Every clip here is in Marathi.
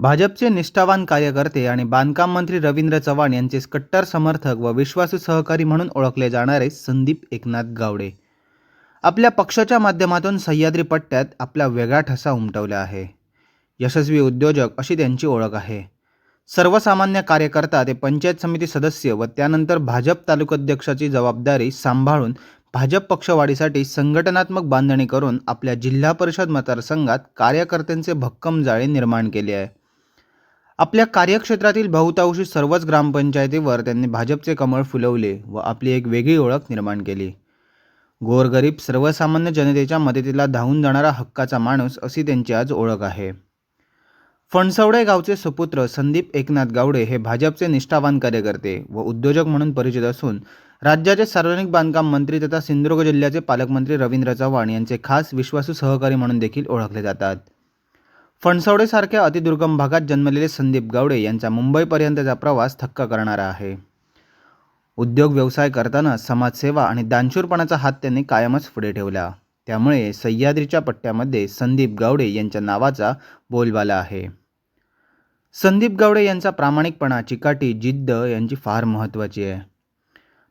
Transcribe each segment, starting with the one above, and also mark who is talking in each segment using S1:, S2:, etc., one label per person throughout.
S1: भाजपचे निष्ठावान कार्यकर्ते आणि बांधकाम मंत्री रवींद्र चव्हाण यांचे कट्टर समर्थक व विश्वासू सहकारी म्हणून ओळखले जाणारे संदीप एकनाथ गावडे. आपल्या पक्षाच्या माध्यमातून सह्याद्री पट्ट्यात आपला वेगळा ठसा उमटवला आहे. यशस्वी उद्योजक अशी त्यांची ओळख आहे. सर्वसामान्य कार्यकर्ता ते पंचायत समिती सदस्य व त्यानंतर भाजप तालुकाध्यक्षाची जबाबदारी सांभाळून भाजप पक्षवाढीसाठी संघटनात्मक बांधणी करून आपल्या जिल्हा परिषद मतदारसंघात कार्यकर्त्यांचे भक्कम जाळे निर्माण केले आहे. आपल्या कार्यक्षेत्रातील बहुतांशी सर्वच ग्रामपंचायतीवर त्यांनी भाजपचे कमळ फुलवले व आपली एक वेगळी ओळख निर्माण केली. गोरगरीब सर्वसामान्य जनतेच्या मदतीला धावून जाणारा हक्काचा माणूस अशी त्यांची आज ओळख आहे. फणसवडे गावचे सुपुत्र संदीप एकनाथ गावडे हे भाजपचे निष्ठावान कार्यकर्ते व उद्योजक म्हणून परिचित असून राज्याचे सार्वजनिक बांधकाम मंत्री तथा सिंधुदुर्ग जिल्ह्याचे पालकमंत्री रवींद्र चव्हाण यांचे खास विश्वासू सहकारी म्हणून देखील ओळखले जातात. फणसवडेसारख्या अतिदुर्गम भागात जन्मलेले संदीप गावडे यांचा मुंबईपर्यंतचा प्रवास थक्क करणारा आहे. उद्योग व्यवसाय करताना समाजसेवा आणि दानशूरपणाचा हात त्यांनी कायमच पुढे ठेवला. त्यामुळे सह्याद्रीच्या पट्ट्यामध्ये संदीप गावडे यांच्या नावाचा बोलबाला आहे. संदीप गावडे यांचा प्रामाणिकपणा चिकाटी जिद्द यांची फार महत्त्वाची आहे.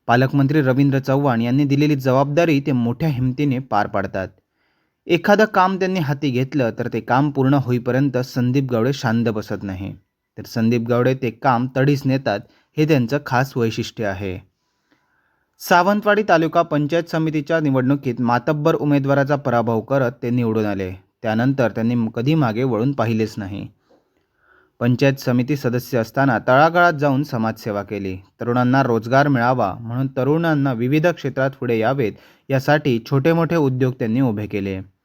S1: पालकमंत्री रवींद्र चव्हाण यांनी दिलेली जबाबदारी ते मोठ्या हिमतीने पार पाडतात. एखादं काम त्यांनी हाती घेतलं तर ते काम पूर्ण होईपर्यंत संदीप गावडे शांत बसत नाही. तर संदीप गावडे ते काम तडीस नेतात हे त्यांचं खास वैशिष्ट्य आहे. सावंतवाडी तालुका पंचायत समितीच्या निवडणुकीत मातब्बर उमेदवाराचा पराभव करत ते निवडून आले. त्यानंतर त्यांनी कधी मागे वळून पाहिलेच नाही. पंचायत समिती सदस्य असताना तळागाळात जाऊन समाजसेवा केली. तरुणांना रोजगार मिळावा म्हणून तरुणांना विविध क्षेत्रात पुढे यावेत यासाठी छोटे मोठे उद्योग त्यांनी उभे केले.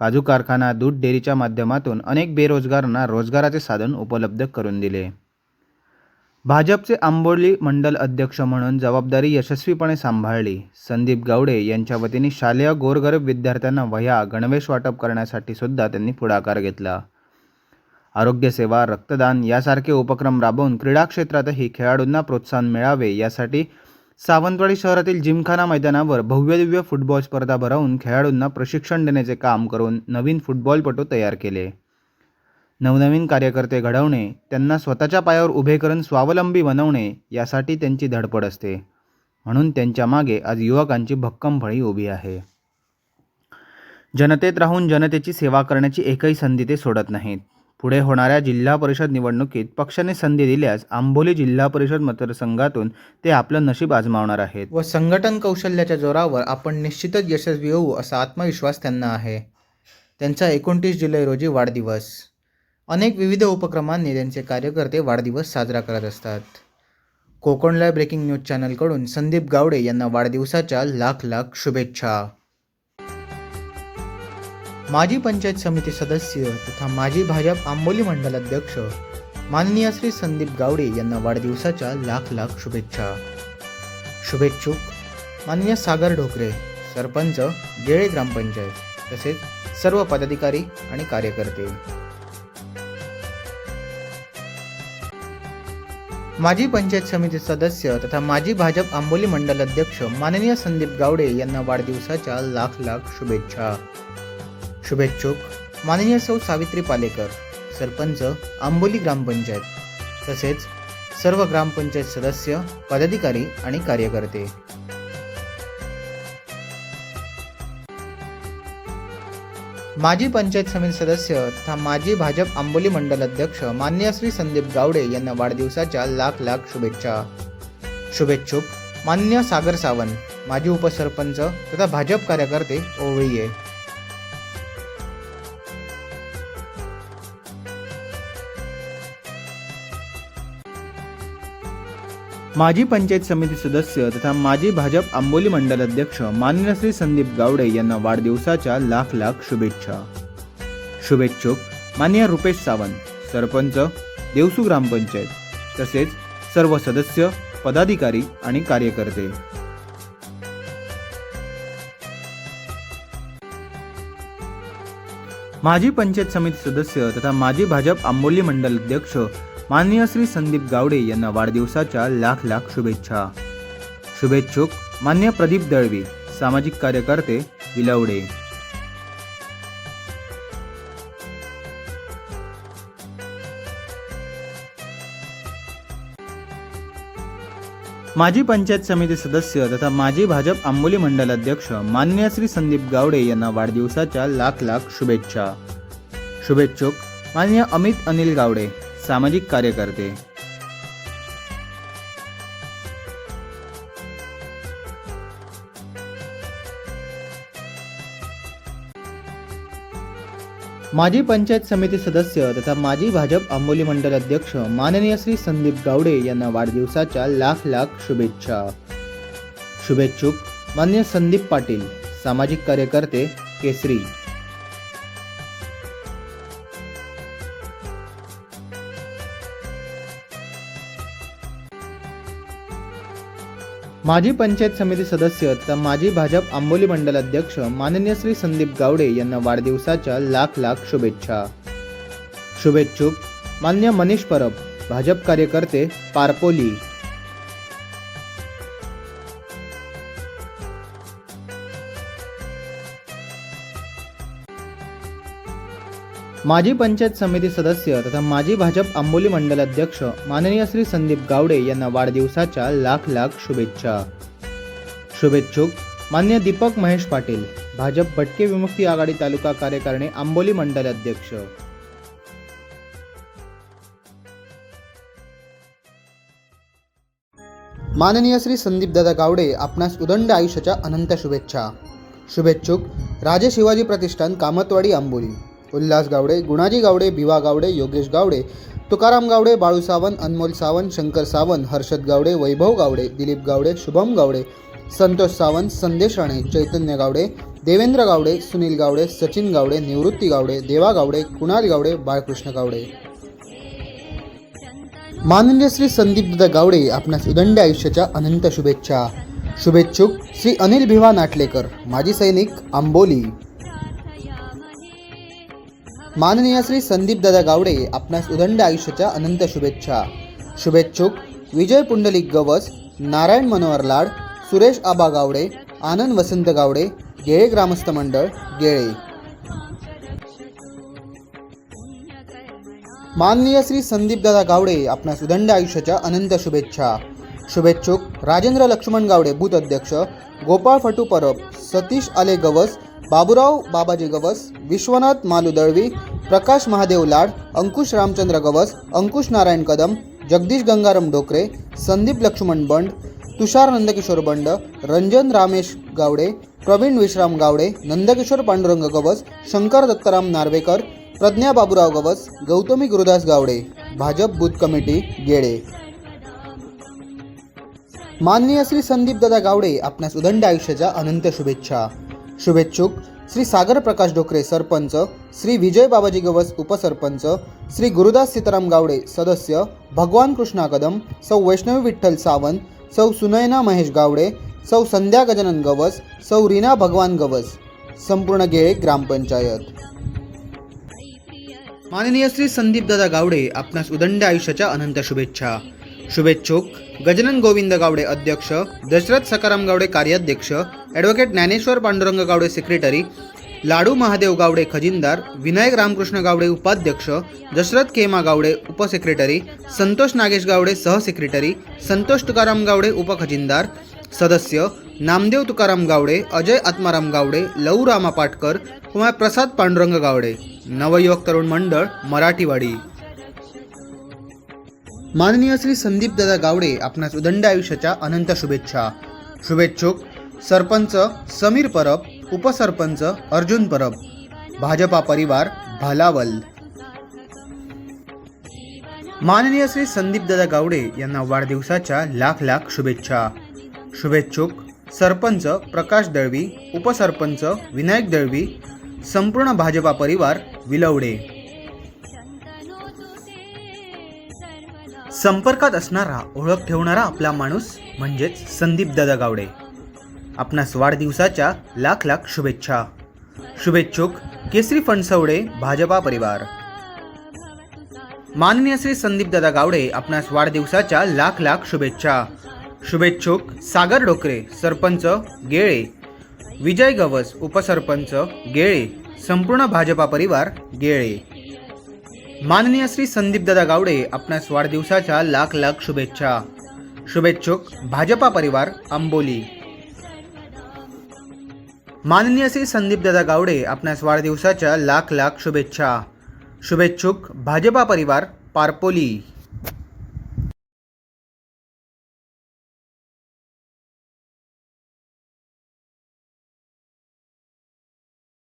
S1: काजू कारखाना दूध डेअरीच्या माध्यमातून अनेक बेरोजगारांना रोजगाराचे साधन उपलब्ध करून दिले. भाजपचे आंबोली मंडल अध्यक्ष म्हणून जबाबदारी यशस्वीपणे सांभाळली. संदीप गावडे यांच्या वतीने शालेय गोरगरीब विद्यार्थ्यांना वह्या गणवेश वाटप करण्यासाठी सुद्धा त्यांनी पुढाकार घेतला. आरोग्यसेवा रक्तदान यासारखे उपक्रम राबवून क्रीडा क्षेत्रातही खेळाडूंना प्रोत्साहन मिळावे यासाठी सावंतवाडी शहरातील जिमखाना मैदानावर भव्यदिव्य फुटबॉल स्पर्धा भरवून खेळाडूंना प्रशिक्षण देण्याचे काम करून नवीन फुटबॉलपटू तयार केले. नवनवीन कार्यकर्ते घडवणे त्यांना स्वतःच्या पायावर उभे करून स्वावलंबी बनवणे यासाठी त्यांची धडपड असते. म्हणून त्यांच्या मागे आज युवकांची भक्कम फळी उभी आहे. जनतेत राहून जनतेची सेवा करण्याची एकही संधी ते सोडत नाहीत. पुढे होणाऱ्या जिल्हा परिषद निवडणुकीत पक्षाने संधी दिल्यास आंबोली जिल्हा परिषद मतदारसंघातून ते आपलं नशीब आजमावणार आहेत. व संघटन कौशल्याच्या जोरावर आपण निश्चितच यशस्वी होऊ असा आत्मविश्वास त्यांना आहे. त्यांचा एकोणतीस जुलै रोजी वाढदिवस. अनेक विविध उपक्रमांनी त्यांचे कार्यकर्ते वाढदिवस साजरा करत असतात. कोकणला ब्रेकिंग न्यूज चॅनलकडून संदीप गावडे यांना वाढदिवसाच्या लाख लाख शुभेच्छा. माजी पंचायत समिती सदस्य तथा माजी भाजप आंबोली मंडल अध्यक्ष माननीय श्री संदीप गावडे यांना वाढदिवसाच्या लाख लाख शुभेच्छा. शुभेच्छुक माननीय सागर ढोकरे सरपंच गेळे ग्रामपंचायत तसेच सर्व पदाधिकारी आणि कार्यकर्ते. माजी पंचायत समिती सदस्य तथा माजी भाजप आंबोली मंडल अध्यक्ष माननीय संदीप गावडे यांना वाढदिवसाच्या लाख लाख शुभेच्छा. शुभेच्छुक. माननीय सौ सावित्री पालेकर सरपंच आंबोली ग्रामपंचायत तसेच सर्व ग्रामपंचायत सदस्य पदाधिकारी आणि कार्यकर्ते. माजी पंचायत समिती सदस्य तथा माजी भाजप आंबोली मंडल अध्यक्ष मान्य श्री संदीप गावडे यांना वाढदिवसाच्या लाख लाख शुभेच्छा. शुभेच्छुक मान्य सागर सावंत माजी उपसरपंच तथा भाजप कार्यकर्ते ओवळीये. माजी पंचायत समिती सदस्य तथा माजी भाजप आंबोली मंडल अध्यक्ष मान्य श्री संदीप गावडे यांना वाढदिवसाच्या लाख लाख शुभेच्छा. शुभेच्छुक मान्य रुपेश सावंत सरपंच देवसू ग्रामपंचायत तसेच सर्व सदस्य पदाधिकारी आणि कार्यकर्ते. माजी पंचायत समिती सदस्य तथा माजी भाजप आंबोली मंडल अध्यक्ष माननीय श्री संदीप गावडे यांना वाढदिवसाच्या लाख लाख शुभेच्छा. शुभेच्छुक मान्य प्रदीप दळवी सामाजिक कार्यकर्ते विलवडे. माजी पंचायत समिती सदस्य तथा माजी भाजप आंबोली मंडलाध्यक्ष मान्य श्री संदीप गावडे यांना वाढदिवसाच्या लाख लाख शुभेच्छा. शुभेच्छुक मान्य अमित अनिल गावडे. सामाजिक कार्यकर्ते. माजी पंचायत समिती सदस्य तथा माजी भाजप आंबोली मंडल अध्यक्ष माननीय श्री संदीप गावडे यांना वाढदिवसाच्या लाख लाख शुभेच्छा. शुभेच्छुक मान्य संदीप पाटील सामाजिक कार्यकर्ते केसरी. माजी पंचायत समिती सदस्य तर माजी भाजप आंबोली मंडल अध्यक्ष माननीय श्री संदीप गावडे यांना वाढदिवसाच्या लाख लाख शुभेच्छा. शुभेच्छुक मान्य मनीष परब भाजप कार्यकर्ते पारपोली. माजी पंचायत समिती सदस्य तथा माजी भाजप आंबोली मंडल अध्यक्ष माननीय श्री संदीप गावडे यांना वाढदिवसाच्या लाख लाख शुभेच्छा. शुभेच्छुक मान्य दीपक महेश पाटील भाजप भटके विमुक्ती आघाडी तालुका कार्यकारिणी आंबोली मंडल अध्यक्ष. माननीय श्री संदीपदादा गावडे आपणास उदंड आयुष्याच्या अनंत शुभेच्छा. शुभेच्छुक राजे शिवाजी प्रतिष्ठान कामतवाडी आंबोली. उल्हास गावडे गुणाजी गावडे भिवा गावडे योगेश गावडे तुकाराम गावडे बाळू सावंत अनमोल सावंत शंकर सावंत हर्षद गावडे वैभव गावडे दिलीप गावडे शुभम गावडे संतोष सावंत संदेश राणे चैतन्य गावडे देवेंद्र गावडे सुनील गावडे सचिन गावडे निवृत्ती गावडे देवा गावडे कुणाल गावडे बाळकृष्ण गावडे. माननीय श्री संदीपदादा गावडे आपणास उदंड आयुष्याच्या अनंत शुभेच्छा. शुभेच्छुक श्री अनिल भिवा नाटलेकर माजी सैनिक आंबोली. माननीय श्री संदीपदादा गावडे आपणास उदंड आयुष्याच्या अनंत शुभेच्छा. शुभेच्छुक विजय पुंडलिक गवस नारायण मनोहर लाड सुरेश आबा गावडे आनंद वसंत गावडे गेळे ग्रामस्थ मंडळ गेळे. माननीय श्री संदीपदादा गावडे आपणास उदंड आयुष्याच्या अनंत शुभेच्छा. शुभेच्छुक राजेंद्र लक्ष्मण गावडे बूथ अध्यक्ष गोपाळ फटू परब सतीश आले गवस बाबुराव बाबाजी गवस विश्वनाथ मालू दळवी प्रकाश महादेव लाड अंकुश रामचंद्र गवस अंकुश नारायण कदम जगदीश गंगाराम डोकरे संदीप लक्ष्मण बंड तुषार नंदकिशोर बंड रंजन रामेश गावडे प्रवीण विश्राम गावडे नंदकिशोर पांडुरंग गवस शंकर दत्ताराम नार्वेकर प्रज्ञा बाबुराव गवस गौतमी गुरुदास गावडे भाजप बूथ कमिटी गेडे. माननीय श्री संदीपदादा गावडे आपणास उदंड आयुष्याच्या अनंत शुभेच्छा. शुभेच्छुक. श्री सागर प्रकाश डोकरे सरपंच श्री विजय बाबाजी गवस उपसरपंच श्री गुरुदास सीताराम गावडे सदस्य भगवान कृष्णा कदम सौ वैष्णवी विठ्ठल सावंत सौ सुनयना महेश गावडे सौ संध्या गजानन गवस सौ रीना भगवान गवस. संपूर्ण गेळे ग्रामपंचायत माननीय श्री संदीपदादा गावडे आपणास उदंड आयुष्याच्या अनंत शुभेच्छा. शुभेच्छुक. गजानन गोविंद गावडे अध्यक्ष दशरथ सकाराम गावडे कार्याध्यक्ष ॲडव्होकेट ज्ञानेश्वर पांडुरंग गावडे सेक्रेटरी लाडू महादेव गावडे खजिनदार विनायक रामकृष्ण गावडे उपाध्यक्ष दशरथ केमा गावडे उपसेक्रेटरी संतोष नागेश गावडे सहसेक्रेटरी संतोष तुकाराम गावडे उपखजिनदार सदस्य नामदेव तुकाराम गावडे अजय आत्माराम गावडे लऊ रामा पाटकर कुमार प्रसाद पांडुरंग गावडे. नवयुवक तरुण मंडळ मराठीवाडी. माननीय श्री संदीपदादा गावडे आपणास उदंड आयुष्याच्या अनंत शुभेच्छा. शुभेच्छुक सरपंच समीर परब उपसरपंच अर्जुन परब भाजपा परिवार भालावल. माननीय श्री संदीपदादा गावडे यांना वाढदिवसाच्या लाख लाख शुभेच्छा. शुभेच्छुक सरपंच प्रकाश दळवी उपसरपंच विनायक दळवी संपूर्ण भाजपा परिवार विलवडे. संपर्कात असणारा ओळख ठेवणारा आपला माणूस म्हणजेच संदीप दादा गावडे. आपणास वाढदिवसाच्या लाख लाख शुभेच्छा. शुभेच्छुक केसरी फणसवडे भाजपा परिवार. माननीय श्री संदीप दादा गावडे आपणास वाढदिवसाच्या लाख लाख शुभेच्छा. शुभेच्छुक सागर डोकरे सरपंच गेळे. विजय गवस उपसरपंच गेळे. संपूर्ण भाजपा परिवार गेळे. माननीय श्री संदीपदादा गावडे आपणास वाढदिवसाच्या लाख लाख शुभेच्छा. शुभेच्छुक भाजपा परिवार आंबोली माननीय श्री संदीपदादा गावडे आपणास वाढदिवसाच्या लाख लाख शुभेच्छा. शुभेच्छुक भाजपा परिवार पारपोली.